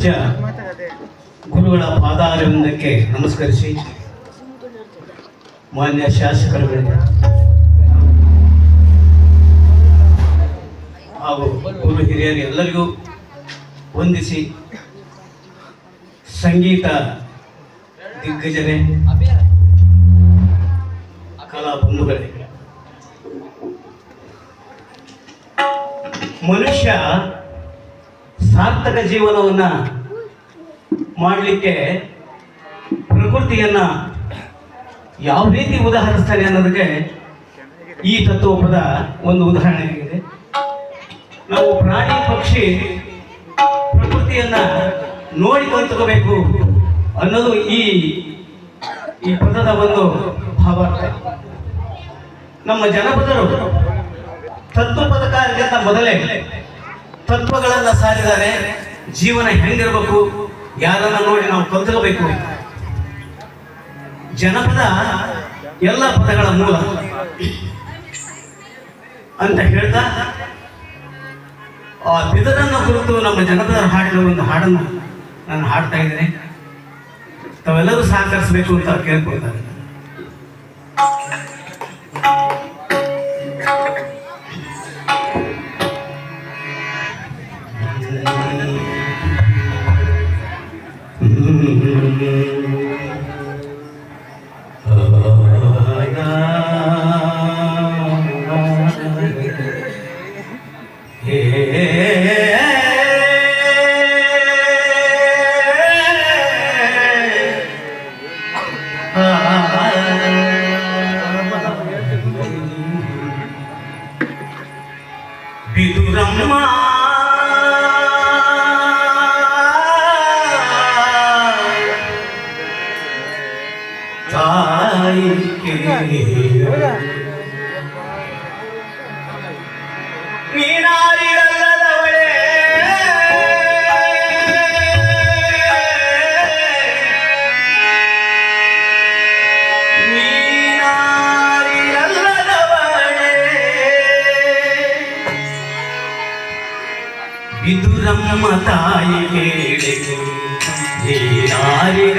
ಪೂಜ್ಯ ಗುರುಗಳ ಪಾದಾರವಿಂದಕ್ಕೆ ನಮಸ್ಕರಿಸಿ ಮಾನ್ಯ ಶಾಸಕರುಗಳಿಗೆ ಹಾಗೂ ಗುರು ಹಿರಿಯರು ಎಲ್ಲರಿಗೂ ವಂದಿಸಿ ಸಂಗೀತ ದಿಗ್ಗಜನೆ ಕಲಾ ಬಂಧುಗಳೇ. ಮನುಷ್ಯ ಸಾರ್ಥಕ ಜೀವನವನ್ನ ಮಾಡಲಿಕ್ಕೆ ಪ್ರಕೃತಿಯನ್ನ ಯಾವ ರೀತಿ ಉದಾಹರಿಸ್ತಾನೆ ಅನ್ನೋದಕ್ಕೆ ಈ ತತ್ವಪದ ಒಂದು ಉದಾಹರಣೆಯಾಗಿದೆ. ನಾವು ಪ್ರಾಣಿ, ಪಕ್ಷಿ, ಪ್ರಕೃತಿಯನ್ನ ನೋಡಿ ಕಲ್ತ್ಕೋಬೇಕು ಅನ್ನೋದು ಈ ಈ ಪದದ ಒಂದು ಭಾವಾರ್ಥ ನಮ್ಮ ಜನಪದರು ತತ್ವ ಪದಕಾರಕ್ಕಿಂತ ಮೊದಲೇ ತತ್ವಗಳನ್ನ ಸಾರಿದ್ದಾರೆ ಜೀವನ ಹೆಂಗಿರ್ಬೇಕು? ಯಾರನ್ನ ನೋಡಿ ನಾವು ಕಲ್ತ್ಕೋಬೇಕು ಜನಪದ ಎಲ್ಲ ಪದಗಳ ಮೂಲ. ಅಂತ ಹೇಳ್ತಾ, ಆ ಬಿದರನ್ನ ಕುರಿತು ನಮ್ಮ ಜನಪದ ಹಾಡಿನ ಒಂದು ಹಾಡನ್ನು ನಾನು ಹಾಡ್ತಾ ಇದ್ದೇನೆ. ತಾವೆಲ್ಲರೂ ಸಹಕರಿಸಬೇಕು ಅಂತ ಕೇಳ್ಕೊಳ್ತಾರೆ. தாய்க்கு நீனாரிடல்லதவளே விதுரம்ம தாய் கேடு நீனாரிடல்லதவளே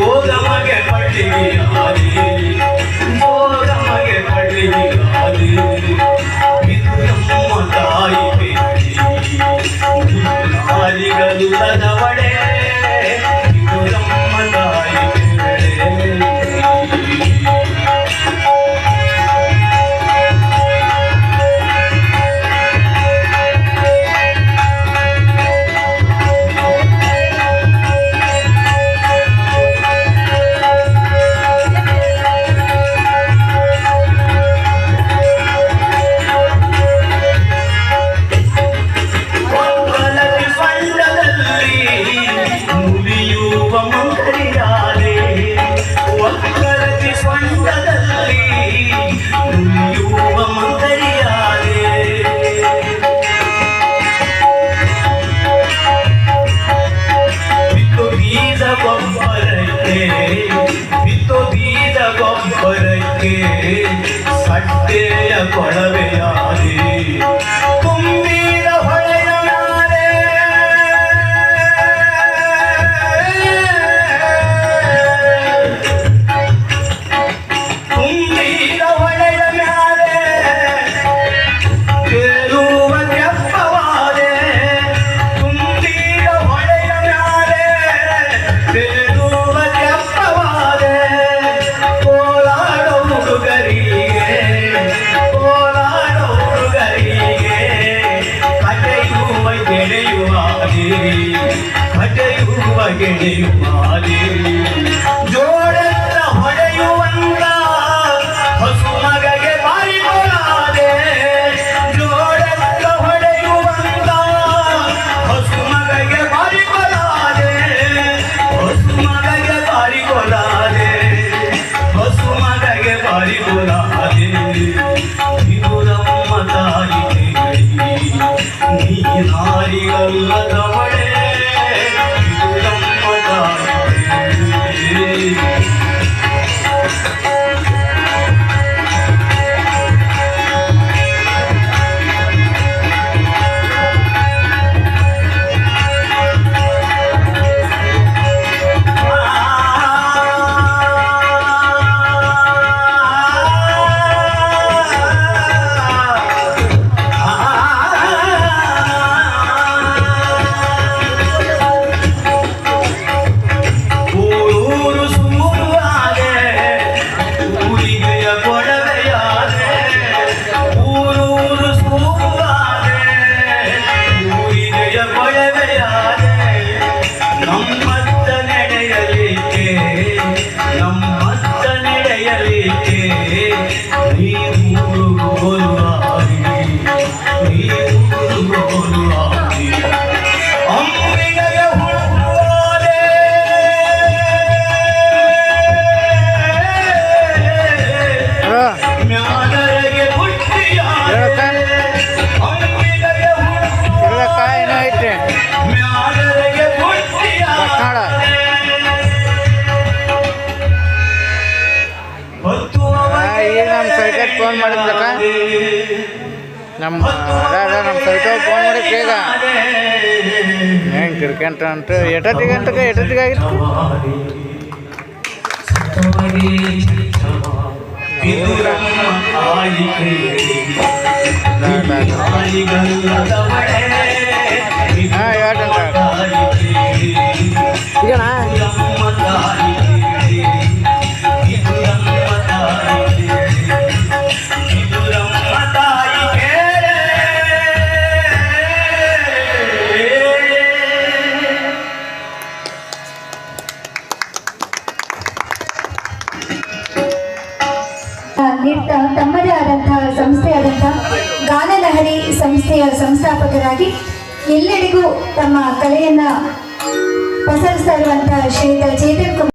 ఓ దమాకే పట్టికి ఆది சட்டேய பழவையா ಗೆಳೆಯುವಾದೆ ಜೋಡೆತ್ತ ಹೊಡೆಯುವಂತ ಹಸು ಮಗಗೆ ಬಾರಿ ಕೊಡಾದೆ ಜೋಡೆತ್ತ ಹೊಡೆಯುವಂತ ಹಸು ಮಗಗೆ ಬಾರಿ ಕೊಡಾದೆ ಹಸು ಮಗಗೆ ಬಾರಿ ಕೊಡಾದೆ ಹಸು ಮಗಗೆ ಬಾರಿ ಕೊಡಾದೆ ಇದು ನಮ್ಮ ತಾಯಿ ನೀ ಫೋನ್ ಮಾಡಿದ್ಲಕ್ಕ? ನಮ್ಮ ಅದ ನಮ್ಮ ಸೈಕಲ್ ಫೋನ್ ಮಾಡಿ ಈಗ ಹೆಂಗೆ ಕ್ರಿಕೆಟ್ ಅಂತ ಎಟತ್ತಿಗೆ ಅಂತಕ ಎಟತ್ತಿಗೆ ಆಗಿತ್ತು? ಹಾ, ಸಂಸ್ಥಾಪಕರಾಗಿ ಎಲ್ಲೆಡೆಗೂ ತಮ್ಮ ಕಲೆಯನ್ನ ಪಸರಿಸ್ತಾ ಇರುವಂತಹ ಶ್ರೀಯುತ ಚೇತನ್